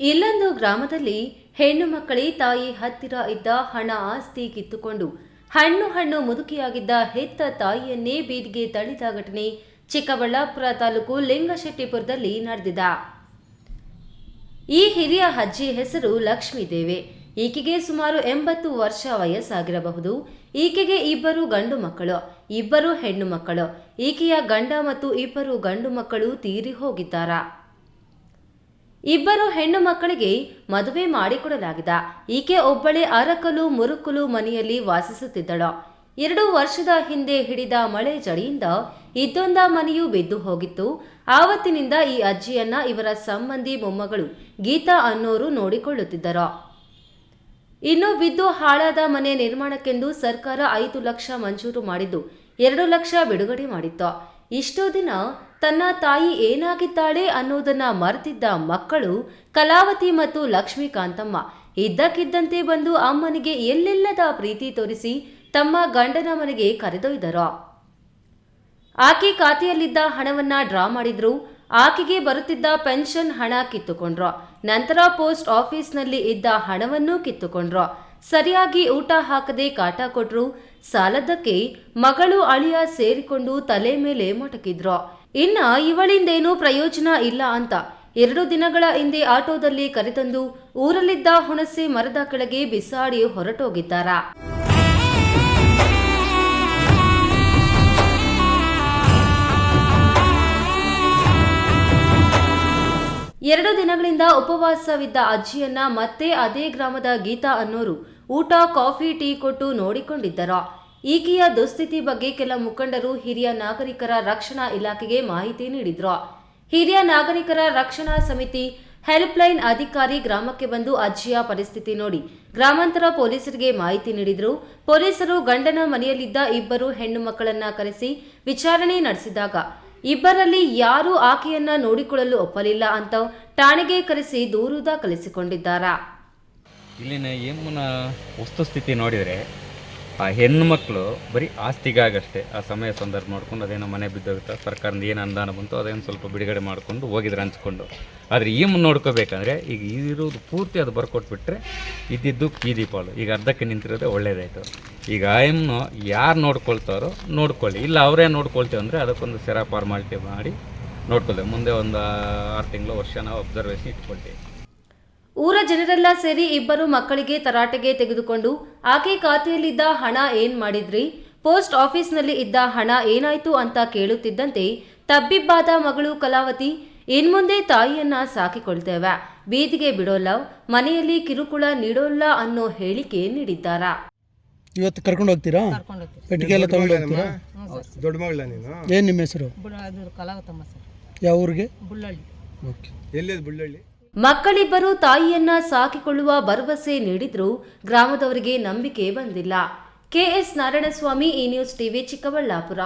ಇಲ್ಲೊಂದು ಗ್ರಾಮದಲ್ಲಿ ಹೆಣ್ಣು ಮಕ್ಕಳಿ ತಾಯಿ ಹತ್ತಿರ ಇದ್ದ ಹಣ ಆಸ್ತಿ ಕಿತ್ತುಕೊಂಡು ಹಣ್ಣು ಹಣ್ಣು ಮುದುಕಿಯಾಗಿದ್ದ ಹೆತ್ತ ತಾಯಿಯನ್ನೇ ಬೀದಿಗೆ ತಳ್ಳಿದ ಘಟನೆ ಚಿಕ್ಕಬಳ್ಳಾಪುರ ತಾಲೂಕು ಲಿಂಗಶೆಟ್ಟಿಪುರದಲ್ಲಿ ನಡೆದಿದೆ. ಈ ಹಿರಿಯ ಅಜ್ಜಿ ಹೆಸರು ಲಕ್ಷ್ಮೀದೇವಿ. ಈಕೆಗೆ ಸುಮಾರು ಎಂಬತ್ತು ವರ್ಷ ವಯಸ್ಸಾಗಿರಬಹುದು. ಈಕೆಗೆ ಇಬ್ಬರು ಗಂಡು ಮಕ್ಕಳು, ಇಬ್ಬರು ಹೆಣ್ಣು ಮಕ್ಕಳು. ಈಕೆಯ ಗಂಡ ಮತ್ತು ಇಬ್ಬರು ಗಂಡು ಮಕ್ಕಳು ತೀರಿ ಹೋಗಿದ್ದಾರ. ಇಬ್ಬರು ಹೆಣ್ಣು ಮಕ್ಕಳಿಗೆ ಮದುವೆ ಮಾಡಿಕೊಡಲಾಗಿದೆ ಈಕೆ ಒಬ್ಬಳೇ ಅರಕಲು, ಮುರುಕಲು ಮನೆಯಲ್ಲಿ ವಾಸಿಸುತ್ತಿದ್ದಳು. ಎರಡು ವರ್ಷದ ಹಿಂದೆ ಹಿಡಿದ ಮಳೆ ಜಡಿಯಿಂದ ಇದ್ದೊಂದ ಮನೆಯು ಬಿದ್ದು ಹೋಗಿತ್ತು. ಆವತ್ತಿನಿಂದ ಈ ಅಜ್ಜಿಯನ್ನ ಇವರ ಸಂಬಂಧಿ ಮೊಮ್ಮಗಳು ಗೀತಾ ಅನ್ನೋರು ನೋಡಿಕೊಳ್ಳುತ್ತಿದ್ದರು. ಇನ್ನು ಬಿದ್ದು ಹಾಳಾದ ಮನೆ ನಿರ್ಮಾಣಕ್ಕೆಂದು ಸರ್ಕಾರ ಐದು ಲಕ್ಷ ಮಂಜೂರು ಮಾಡಿದ್ದು ಎರಡು ಲಕ್ಷ ಬಿಡುಗಡೆ ಮಾಡಿತ್ತು. ಇಷ್ಟೋ ದಿನ ತನ್ನ ತಾಯಿ ಏನಾಗಿದ್ದಾಳೆ ಅನ್ನೋದನ್ನ ಮರೆತಿದ್ದ ಮಕ್ಕಳು ಕಲಾವತಿ ಮತ್ತು ಲಕ್ಷ್ಮೀಕಾಂತಮ್ಮ ಇದ್ದಕ್ಕಿದ್ದಂತೆ ಬಂದು ಅಮ್ಮನಿಗೆ ಎಲ್ಲೆಲ್ಲದ ಪ್ರೀತಿ ತೋರಿಸಿ ತಮ್ಮ ಗಂಡನ ಮನೆಗೆ ಕರೆದೊಯ್ದರು. ಆಕೆ ಖಾತೆಯಲ್ಲಿದ್ದ ಹಣವನ್ನ ಡ್ರಾ ಮಾಡಿದ್ರು. ಆಕೆಗೆ ಬರುತ್ತಿದ್ದ ಪೆನ್ಷನ್ ಹಣ ಕಿತ್ತುಕೊಂಡ್ರು. ನಂತರ ಪೋಸ್ಟ್ ಆಫೀಸ್ನಲ್ಲಿ ಇದ್ದ ಹಣವನ್ನು ಕಿತ್ತುಕೊಂಡ್ರು. ಸರಿಯಾಗಿ ಊಟ ಹಾಕದೆ ಕಾಟ ಕೊಟ್ರು. ಸಾಲದಕ್ಕೆ ಮಗಳು ಅಳಿಯ ಸೇರಿಕೊಂಡು ತಲೆ ಮೇಲೆ ಮೊಟಕಿದ್ರು. ಇನ್ನ ಇವಳಿಂದೇನೂ ಪ್ರಯೋಜನ ಇಲ್ಲ ಅಂತ ಎರಡು ದಿನಗಳ ಹಿಂದೆ ಆಟೋದಲ್ಲಿ ಕರೆತಂದು ಊರಲ್ಲಿದ್ದ ಹುಣಸೆ ಮರದ ಕೆಳಗೆ ಬಿಸಾಡಿ ಹೊರಟೋಗಿದ್ದಾರ. ಎರಡು ದಿನಗಳಿಂದ ಉಪವಾಸವಿದ್ದ ಅಜ್ಜಿಯನ್ನ ಮತ್ತೆ ಅದೇ ಗ್ರಾಮದ ಗೀತಾ ಅನ್ನೋರು ಊಟ, ಕಾಫಿ, ಟೀ ಕೊಟ್ಟು ನೋಡಿಕೊಂಡಿದ್ದರು. ಈಕೆಯ ದುಸ್ಥಿತಿ ಬಗ್ಗೆ ಕೆಲ ಮುಖಂಡರು ಹಿರಿಯ ನಾಗರಿಕರ ರಕ್ಷಣಾ ಇಲಾಖೆಗೆ ಮಾಹಿತಿ ನೀಡಿದ್ರು. ಹಿರಿಯ ನಾಗರಿಕರ ರಕ್ಷಣಾ ಸಮಿತಿ ಹೆಲ್ಪ್ಲೈನ್ ಅಧಿಕಾರಿ ಗ್ರಾಮಕ್ಕೆ ಬಂದು ಅಜ್ಜಿಯ ಪರಿಸ್ಥಿತಿ ನೋಡಿ ಗ್ರಾಮಾಂತರ ಪೊಲೀಸರಿಗೆ ಮಾಹಿತಿ ನೀಡಿದ್ರು. ಪೊಲೀಸರು ಗಂಡನ ಮನೆಯಲ್ಲಿದ್ದ ಇಬ್ಬರು ಹೆಣ್ಣು ಮಕ್ಕಳನ್ನ ಕರೆಸಿ ವಿಚಾರಣೆ ನಡೆಸಿದಾಗ ಇಬ್ಬರಲ್ಲಿ ಯಾರೂ ಆಕೆಯನ್ನ ನೋಡಿಕೊಳ್ಳಲು ಒಪ್ಪಲಿಲ್ಲ ಅಂತ ಠಾಣೆಗೆ ಕರೆಸಿ ದೂರು ದಾಖಲಿಸಿಕೊಂಡಿದ್ದಾರಾ? ಇಲ್ಲಿನ ಯಮ್ಮನ ವಸ್ತುಸ್ಥಿತಿ ನೋಡಿದರೆ ಆ ಹೆಣ್ಣು ಮಕ್ಕಳು ಬರೀ ಆಸ್ತಿಗಾಗಷ್ಟೇ, ಆ ಸಮಯ ಸಂದರ್ಭ ನೋಡ್ಕೊಂಡು ಅದೇನೋ ಮನೆ ಬಿದ್ದೋಗುತ್ತೆ ಸರ್ಕಾರದಿಂದ ಏನು ಅನುದಾನ ಬಂತು ಅದೇನು ಸ್ವಲ್ಪ ಬಿಡುಗಡೆ ಮಾಡಿಕೊಂಡು ಹೋಗಿದ್ರೆ ಹಂಚ್ಕೊಂಡು. ಆದರೆ ಈ ನೋಡ್ಕೋಬೇಕಂದ್ರೆ ಈಗ ಇರೋದು ಪೂರ್ತಿ ಅದು ಬರ್ಕೊಟ್ಬಿಟ್ರೆ ಇದ್ದಿದ್ದು ಕೀ ಪಾಲು ಈಗ ಅರ್ಧಕ್ಕೆ ನಿಂತಿರೋದೆ ಒಳ್ಳೇದಾಯಿತು. ಈಗ ಆ ಎಮ್ಮನ್ನು ಯಾರು ನೋಡ್ಕೊಳ್ತಾರೋ ನೋಡ್ಕೊಳ್ಳಿ. ಇಲ್ಲ ಅವರೇ ನೋಡ್ಕೊಳ್ತೀವಿ ಅಂದರೆ ಅದಕ್ಕೊಂದು ಸೆರಾ ಫಾರ್ಮಾಲಿಟಿ ಮಾಡಿ ನೋಡ್ಕೊಳ್ತೇವೆ. ಮುಂದೆ ಒಂದು ಆರು ತಿಂಗಳು ವರ್ಷ ನಾವು ಅಬ್ಸರ್ವೇಷನ್ ಇಟ್ಕೊಳ್ತೀವಿ. ಊರ ಜನರೆಲ್ಲ ಸೇರಿ ಇಬ್ಬರು ಮಕ್ಕಳಿಗೆ ತರಾಟೆಗೆ ತೆಗೆದುಕೊಂಡು ಆಕೆ ಖಾತೆಯಲ್ಲಿದ್ದ ಹಣ ಏನ್ ಮಾಡಿದ್ರಿ? ಪೋಸ್ಟ್ ಆಫೀಸ್ನಲ್ಲಿ ಇದ್ದ ಹಣ ಏನಾಯ್ತು ಅಂತ ಕೇಳುತ್ತಿದ್ದಂತೆ ತಬ್ಬಿಬ್ಬಾದ ಮಗಳು ಕಲಾವತಿ ಇನ್ಮುಂದೆ ತಾಯಿಯನ್ನ ಸಾಕಿಕೊಳ್ತೇವೆ ಬೀದಿಗೆ ಬಿಡೋಲ್ಲ ಮನೆಯಲ್ಲಿ ಕಿರುಕುಳ ನೀಡೋಲ್ಲ ಅನ್ನೋ ಹೇಳಿಕೆ ನೀಡಿದ್ದಾರಾ. ಇವತ್ತು ಕರ್ಕೊಂಡು ಹೋಗ್ತೀರಾ? ಪೆಟ್ಟಿಗೆ ಎಲ್ಲ ತಗೊಂಡು ಹೋಗ್ತೀರಾ? ದೊಡ್ಡ ಮಗಳ ನೀನು? ಏನು ನಿಮ್ಮ ಹೆಸರು? ಬುಡ ಅದು ಕಲಾವತಮ್ಮ ಸರ್. ಯಾವ ಊರಿಗೆ? ಬುಳ್ಳಳ್ಳಿ. ಓಕೆ. ಎಲ್ಲಿ ಬುಳ್ಳಳ್ಳಿ? ಮಕ್ಕಳಿಬ್ಬರು ತಾಯಿಯನ್ನ ಸಾಕಿಕೊಳ್ಳುವ ಭರವಸೆ ನೀಡಿದ್ರೂ ಗ್ರಾಮದವರಿಗೆ ನಂಬಿಕೆ ಬಂದಿಲ್ಲ. ಕೆಎಸ್ ನಾರಾಯಣಸ್ವಾಮಿ ಈ ನ್ಯೂಸ್ ಟಿವಿ ಚಿಕ್ಕಬಳ್ಳಾಪುರ.